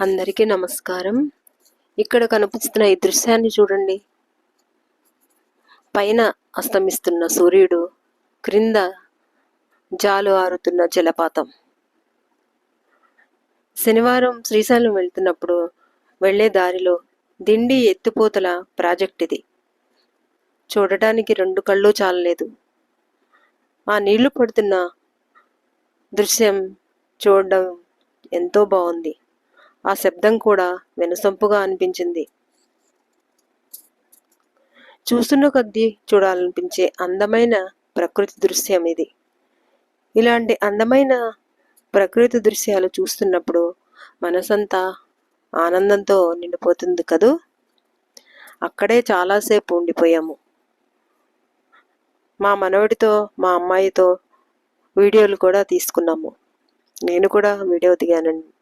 అందరికీ నమస్కారం. ఇక్కడ కనిపిస్తున్న ఈ దృశ్యాన్ని చూడండి. పైన అస్తమిస్తున్న సూర్యుడు క్రింద జాలు ఆరుతున్న జలపాతం. శనివారం శ్రీశైలం వెళ్తున్నప్పుడు వెళ్ళే దారిలో దిండి ఎత్తిపోతల ప్రాజెక్ట్ ఇది. చూడటానికి రెండు కళ్ళు చాలలేదు. ఆ నీళ్ళు పడుతున్న దృశ్యం చూడడం ఎంతో బాగుంది. ఆ శబ్దం కూడా వినసొంపుగా అనిపించింది. చూస్తున్న కొద్దీ చూడాలనిపించే అందమైన ప్రకృతి దృశ్యం ఇది. ఇలాంటి అందమైన ప్రకృతి దృశ్యాలు చూస్తున్నప్పుడు మనసంతా ఆనందంతో నిండిపోతుంది కదూ? అక్కడే చాలాసేపు ఉండిపోయాము. మా మనవడితో మా అమ్మాయితో వీడియోలు కూడా తీసుకున్నాము. నేను కూడా వీడియో దిగానండి.